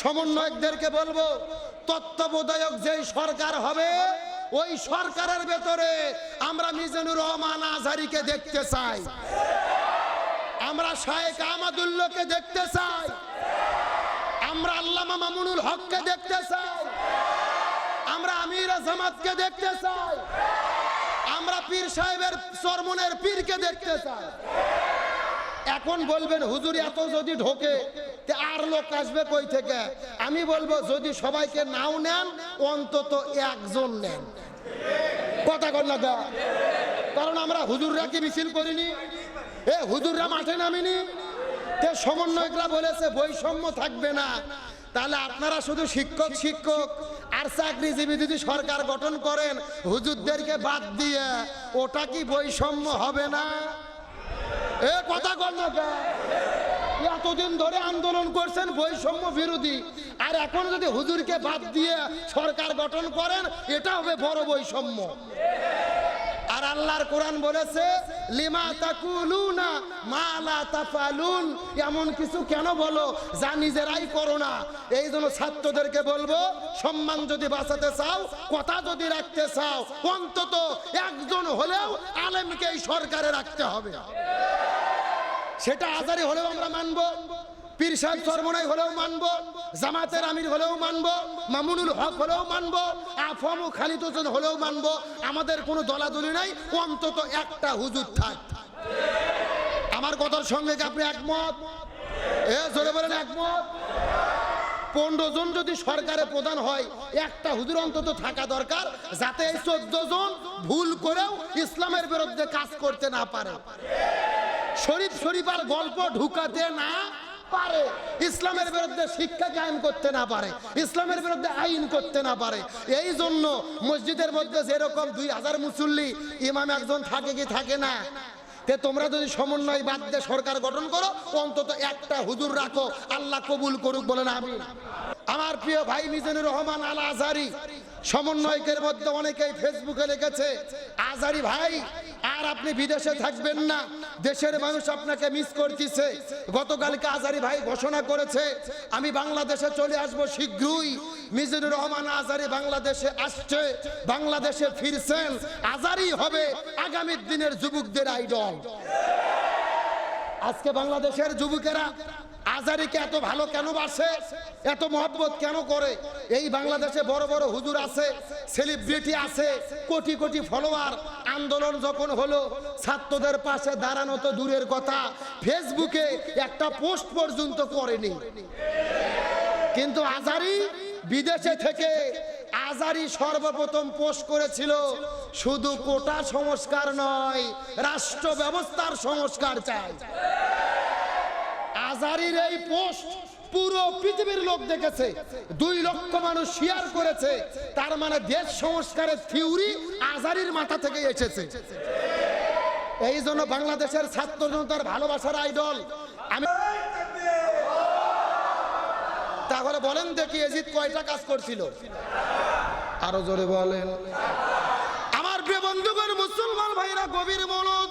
সমন্বয়কদেরকে বলব, তত্ত্বাবধায়ক যেই সরকার হবে, ওই সরকারের ভেতরে আমরা মিজানুর রহমান আজহারিকে দেখতে চাই। আমরা শায়েক আহমদুল্লাহকে দেখতে চাই। আমরা আল্লামা মামুনুল হককে দেখতে চাই। আমরা আমির জামাতকে দেখতে চাই। আমরা পীর সাহেবের চরমনের পীরকে দেখতে চাই। এখন বলবেন, হুজুর, এত যদি ঢোকে আর লোক আসবে কই থেকে? আমি বলব, যদি সবাইকে নাও নেন, অন্তত একজন নেন। কথা কর না কারণ আমরা হুজুররা কি মিছিল করিনি? এ, হুজুররা মাঠে নামিনি? সমন্বয়করা বলেছে, বৈষম্য থাকবে না। তাহলে আপনারা শুধু শিক্ষক শিক্ষক আর চাকরিজীবী যদি সরকার গঠন করেন, হুজুরদেরকে বাদ দিয়ে ওটা কি বৈষম্য হবে না? এ, কথা কর না? এতদিন ধরে আন্দোলন করছেন বৈষম্য বিরোধী। আর এখন যদি হুজুরকে বাদ দিয়ে সরকার গঠন করেন, এটা হবে বড় বৈষম্য। আর আল্লাহর কোরআন বলেছে, লিমা তাকুলুনা মা লা তাফালুন। এমন কিছু কেন বলো? যা নিজেরাই করো না। এই জন্য ছাত্রদেরকে বলব, সম্মান যদি বাঁচাতে চাও, কথা যদি রাখতে চাও, অন্তত একজন হলেও আলেমকে এই সরকারে রাখতে হবে। সেটা আজারি হলেও আমরা মানব, পীর সাহেব হলেও মানব, জামাতের আমির হলেও মানব, মামুনুল হক হলেও মানবো, আফমু খালিদ হোসেন হলেও মানব, আমাদের কোনো দলাদলি নাই, অন্তত একটা হুজুর থাক। আমার কথার সঙ্গে কি আপনি একমত? এ, জোরে বলেন একমত। পনেরো জন যদি সরকারে প্রধান হয়, একটা হুজুর অন্তত থাকা দরকার, যাতে এই চোদ্দ জন ভুল করেও ইসলামের বিরুদ্ধে কাজ করতে না পারে। শরীফ শরীফার গল্প ঢুকাতে না পারে। ইসলামের বিরুদ্ধে শিক্ষা কায়েম করতে না পারে। ইসলামের বিরুদ্ধে আইন করতে না পারে। এই জন্য মসজিদের মধ্যে যেরকম দুই হাজার মুসল্লি, ইমাম একজন থাকে কি থাকে না? তোমরা যদি সমন্বয় বাদ দিয়ে সরকার গঠন করো, অন্তত একটা হুজুর রাখো। আল্লাহ কবুল করুক বলেন আমি আমার প্রিয় ভাই মিজানুর রহমান আল আজারি সমন্বয়কের মধ্যে অনেকেই ফেসবুকে লিখেছে আজারি ভাই, আর আপনি বিদেশে থাকবেন না। দেশের মানুষ আপনাকে মিস করতেছে। গতকালকে আজারি ভাই ঘোষণা করেছে, আমি বাংলাদেশে চলে আসব শীঘ্রই। মিজানুর রহমান আজারি বাংলাদেশে আসছে, বাংলাদেশে ফিরছেন। আজারি হবে আগামী দিনের যুবকদের আইডল আজকে বাংলাদেশের যুবকেরা আজারিকে এত ভালো কেন বাসে? এত মহব্বত কেন করে? এই বাংলাদেশে বড় বড় হুজুর আছে সেলিব্রিটি আছে, কোটি কোটি ফলোয়ার আন্দোলন যখন হলো, ছাত্রদের পাশে দাঁড়ানো তো দূরের কথা। ফেসবুকে একটা পোস্ট পর্যন্ত করেনি। কিন্তু আজারি বিদেশে থেকে আজারি সর্বপ্রথম পোস্ট করেছিল, শুধু কোটা সংস্কার নয়, রাষ্ট্র ব্যবস্থার সংস্কার চাই। আজারির এই পোস্ট পুরো পৃথিবীর লোক দেখেছে। দুই লক্ষ মানুষ শেয়ার করেছে। তার মানে দেশ সংস্কারের থিওরি আজারির মাথা থেকে এসেছে। এই জন্য বাংলাদেশের ছাত্র জনতার ভালোবাসার আইডল আমি তাহলে বলেন দেখি এজিদ কয়টা কাজ করছিল। আরও জোরে বলেন। আমার প্রিয় বন্ধুগণ, মুসলমান ভাইরা, গভীর আর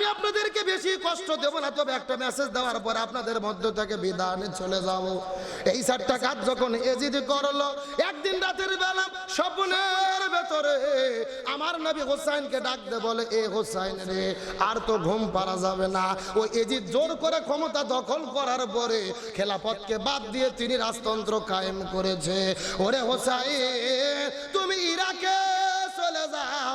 আমি আপনাদেরকে বেশি কষ্ট দেব না, তবে একটা মেসেজ দেওয়ার পর আপনাদের মধ্য থেকে বিধানে চলে যাব। এই চারটা কাজ যখন এজিদ করল, একদিন রাতের বেলা স্বপ্নের ভেতরে আমার নবী হোসাইনকে ডাক দে বলে, এ হোসাইন রে, আর তো ঘুম পারা যাবে না। ও এজিদ জোর করে ক্ষমতা দখল করার পরে খেলাফতকে বাদ দিয়ে তিনি রাজতন্ত্র কায়েম করেছে। ওরে হোসাইন, তুমি ইরাকে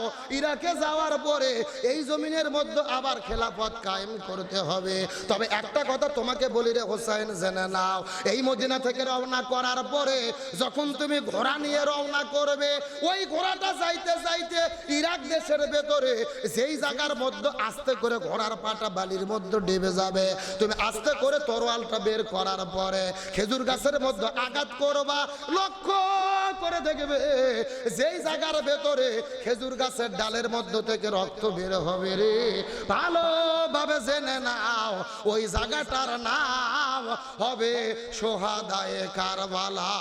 যাও ইরাকে যাওয়ার পরে এই জমিনের মধ্যে আবার খেলাফত কায়েম করতে হবে। তবে একটা কথা তোমাকে বলি রে হোসাইন, জেনে নাও। এই মদিনা থেকে রওনা করার পরে যখন তুমি ঘোড়া নিয়ে রওনা করবে, ওই ঘোড়াটা যাইতে যাইতে ইরাক দেশের ভেতরে যেই জায়গার মধ্যে আস্তে করে ঘোড়ার পাটা বালির মধ্যে ডেবে যাবে, তুমি আস্তে করে তরোয়ালটা বের করার পরে খেজুর গাছের মধ্যে আঘাত করবা। লক্ষ্য! করে দেখবে। যেই জায়গার ভেতরে খেজুর গাছের ডালের মধ্য থেকে রক্ত বের হবে রে। ভালোভাবে জেনে নাও, ওই জায়গাটার নাম হবে সোহাদায়ে কারবালা।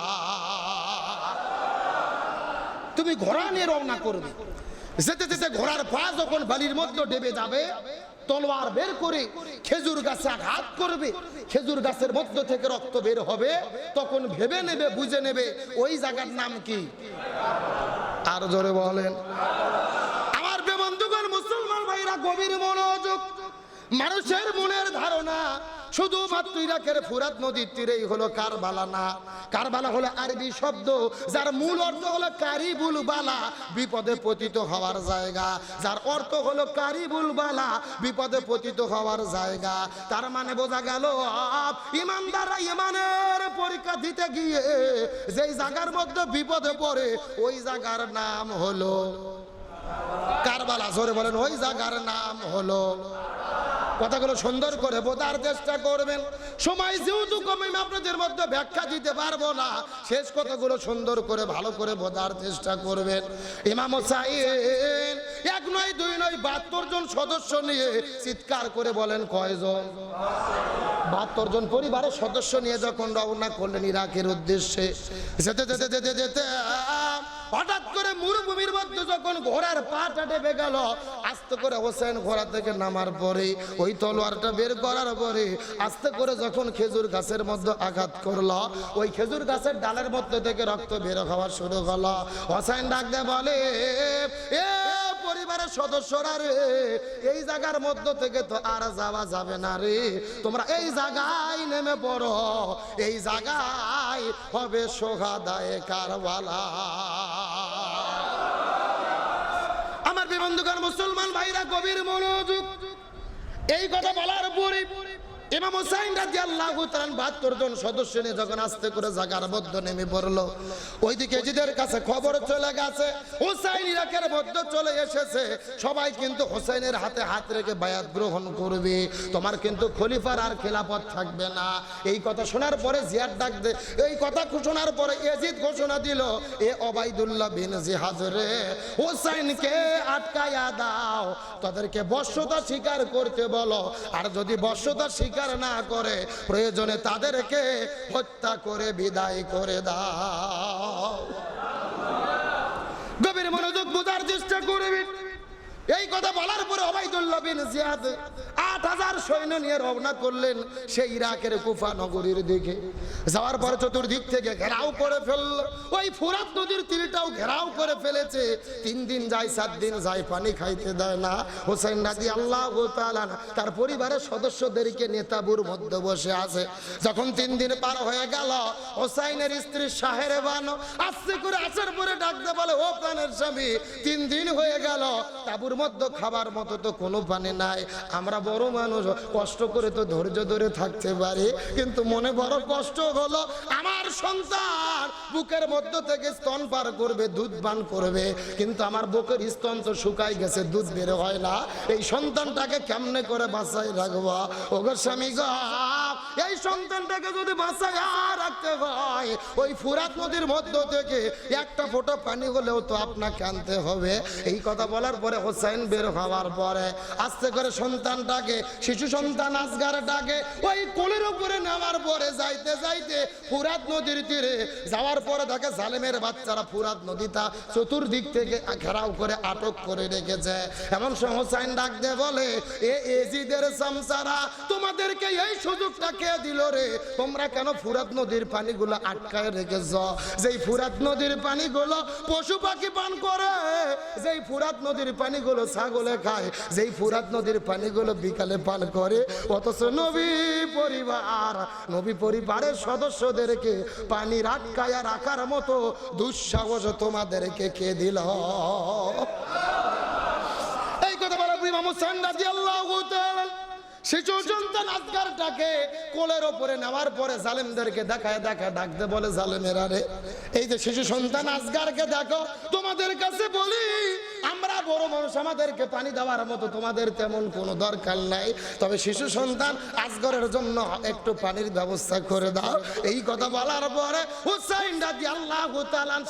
তুমি ঘোড়া নিয়ে রওনা করবে। যেতে যেতে ঘোড়ার পা যখন বালির মধ্যে ডেবে যাবে তলোয়ার বের করে খেজুর গাছে আঘাত করবে, খেজুর গাছের মধ্য থেকে রক্ত বের হবে, তখন ভেবে নেবে, বুঝে নেবে, ওই জায়গার নাম কি? আর জোরে বলেন। আমার বেবন্ধুগণ মুসলমান ভাইরা, গভীর মনোযোগ, মানুষের মনের ধারণা শুধুমাত্র ইরাকের ফুরাত নদীর তীরেই হলো কারবালা না। কারবালা হলো আরবি শব্দ, যার মূল অর্থ হলো কারিবুল বালা, বিপদে পতিত হওয়ার জায়গা। যার অর্থ হলো কারিবুল বালা, বিপদে পতিত হওয়ার জায়গা। তার মানে বোঝা গেল, ইমানদাররা ইমানের পরীক্ষা দিতে গিয়ে যেই জায়গার মধ্যে বিপদে পড়ে, ওই জায়গার নাম হলো কারবালা। জোরে বলেন, ওই জায়গার নাম হলো কথাগুলো সুন্দর করে বোঝার চেষ্টা করবেন। সময় যেহেতু কমে আপনাদের মধ্যে ব্যাখ্যা দিতে পারব না। শেষ কথাগুলো সুন্দর করে, ভালো করে বোঝার চেষ্টা করবেন। ইমাম এক নয়, দুই নয়, বাহাত্তর জন সদস্য নিয়ে চিৎকার করে বলেন, কয়জন? বাহাত্তর জন পরিবারের সদস্য নিয়ে যখন রওনা করলেন ইরাকের উদ্দেশ্যে, যেতে যেতে যেতে যেতে হঠাৎ করে মরুভূমির মধ্যে যখন ঘোড়ার পাটা ডেবে গেল, আস্তে করে হোসেন ঘোড়া থেকে নামার পরে ওই তলোয়ারটা বের করার পরে আস্তে করে যখন খেজুর গাছের মধ্যে আঘাত করল, ওই খেজুর গাছের ডালের মধ্যে থেকে রক্ত বের হওয়া শুরু হলো হোসেন ডাক দিয়ে বলে, এ পরিবারের সদস্যরা রে, এই জায়গার মধ্য থেকে তো আর যাওয়া যাবে না রে। তোমরা এই জায়গায় নেমে পড়ো, এই জায়গায় হবে সোহাদায় কারবালা আমার বিবন্ধুগণ মুসলমান ভাইরা গভীর মনোযোগ। এই কথা বলার পরে ইমাম হোসাইন রাদিয়াল্লাহু তাআলা 72 জন সদস্য নিয়ে যখন আস্তে করে জাগার মধ্য নেমে পড়ল, ওইদিকে জিদের কাছে খবর চলে গেছে, হোসাইন ইরাকের মধ্যে চলে এসেছে। সবাই কিন্তু হোসেনের হাতে হাত রেখে বায়াত গ্রহণ করবে। তোমার কিন্তু খলিফার আর খেলাফত থাকবে না। এই কথা শোনার পরে জিয়াদ ডাক দে, এই কথা শোনার পরে এজিদ ঘোষণা দিল, এ অবাইদুল্লাহ বিন জিহাদ রে, হোসাইনকে আটকায়া দাও। তাদেরকে বর্ষতা স্বীকার করতে বলো। আর যদি বর্ষতা স্বীকার না করে প্রয়োজনে তাদেরকে হত্যা করে বিদায় করে দাও। গভীর মনোযোগ বোঝার চেষ্টা করবে এই কথা বলার পরে অবাইদুল্লাহ বিন জিয়াদ আট হাজার সৈন্য নিয়ে রওনা করলেন সেই ইরাকের কুফা নগরীর দিকে। যাওয়ার পরে চতুর্দিক থেকে ঘেরাও করে ফেলল। ওই ফুরাত নদীর তীরটাও ঘেরাও করে ফেলেছে। তিন দিন যায়, সাত দিন যায়, পানি খাইতে দেয় না। হোসেন রাজি আল্লাহ তার পরিবারের সদস্যদেরকে নেতাবুর মধ্যে বসে আছে। যখন তিন দিন পার হয়ে গেল হোসাইনের স্ত্রী শাহেরে বানো আস্তে করে আসার পরে ডাকতে বলে, ও প্রাণের স্বামী, তিন দিন হয়ে গেল, তাবুর মধ্যে খাবার মতো তো কোনো পানি নাই। আমরা বড় মানুষ, কষ্ট করে তো ধৈর্য ধরে থাকতে পারি। কিন্তু মনে বড় কষ্ট হলো, আমার সন্তান বুকের মধ্য থেকে স্তন পার করবে, দুধ পান করবে। কিন্তু আমার বুকের স্তন তো শুকাই গেছে, দুধ বের হয় না। এই সন্তানটাকে কেমনে করে বাঁচাই রাখব? ওগো স্বামী গো এই সন্তানটাকে যদি বাঁচাই রাখতে হয়। ওই ফুরাত নদীর মধ্য থেকে একটা ফোঁটা পানি হলেও তো আপনাকে আনতে হবে। এই কথা বলার পরে হোসাইন বের হওয়ার পরে আস্তে করে সন্তানটাকে শিশু সন্তান আসগারটাকে ওই কোলের উপরে নেওয়ার পরে যাইতে যাইতে ফুরাত নদীর তীরে যাওয়ার পরে দেখে জালেমের বাচ্চারা ফুরাত নদীটা চতুর্দিক থেকে ঘেরাও করে আটক করে রেখেছে। এমন সময় হোসাইন ডাক দিয়ে বলে, এ এজিদের সামসারা, তোমাদেরকে এই সুযোগটা কে দিল রে, তোমরা কেন ফুরাত নদীর পানিগুলো আটকায় রেখেছ? যেই ফুরাত নদীর পানিগুলো পশু পাখি পান করে, যেই ফুরাত নদীর পানিগুলো ছাগলে খায়, যেই ফুরাত নদীর পানিগুলো বিকালে পান করে, অথচ নবী পরিবার, নবী পরিবারের সদস্যদেরকে পানি আটকায়া রাখার মতো দুঃসাহস তোমাদেরকে কে দিল? এই কথা বলা ইমাম হোসেন রাদিয়াল্লাহু তাআলা শিশু সন্তান কোলের ওপরে নেওয়ার পরে দেখায় ডাকতে বলে এই যে শিশু সন্তান আজগারকে দেখো, তোমাদের কাছে আমরা বড় মানুষ, আমাদেরকে পানি দেওয়ার মতো তোমাদের তেমন কোনো দরকার নাই। তবে শিশু সন্তান আজগরের জন্য একটু পানির ব্যবস্থা করে দাও। এই কথা বলার পরে হুসাইন রাজি আল্লাহ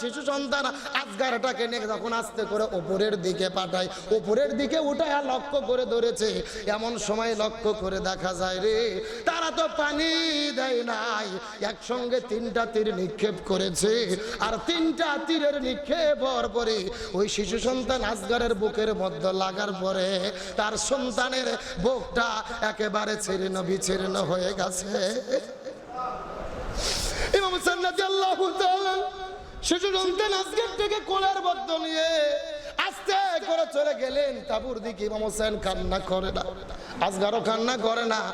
শিশু সন্তান আজগারটাকে নিয়ে যখন আস্তে করে ওপরের দিকে পাঠায়, ওপরের দিকে উঠায় লক্ষ্য করে ধরেছে। এমন সময় লক্ষ্য করে দেখা যায় রে, তারা তো পানি দেয় নাই। একসঙ্গে তিনটা তীর নিক্ষেপ করেছে আর তিনটা তীরের নিক্ষেপ হওয়ার পরে ওই শিশু সন্তান আসগরের বুকের মধ্যে লাগার পরে তার সন্তানের বুকটা একেবারে ছিন্ন বিচ্ছিন্ন হয়ে গেছে। শিশু সন্তান আজকের থেকে কোলের মধ্য নিয়ে আস্তে করে চলে গেলেন তাবুর দিকে ইমাম হোসেন কান্না করে না। আজগারও কান্না করে না।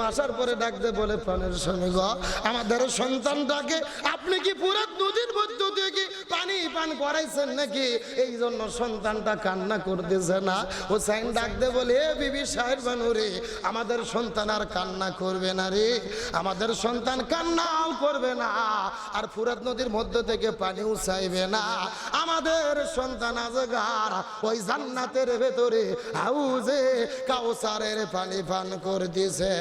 আসার পরে ডাকতে বলে, প্রাণের গ, আমাদের আপনি কি পুরো নদীর মধ্য দিয়ে কি পানি পান করাইছেন নাকি? এই জন্য সন্তানটা কান্না করতেছে না। হোসাইন ডাকতে বলে, "এ বিবি সাহেব বানু রে, আমাদের সন্তান আর কান্না করবে না রে। আমাদের সন্তান কান্নাও করবে না। আর ফুরাত নদীর মধ্য থেকে পানিও চাইবে না। আমাদের সন্তান আজগার ওই জান্নাতের ভেতরে হাউজে কাউসারের পানি পান করে দিছে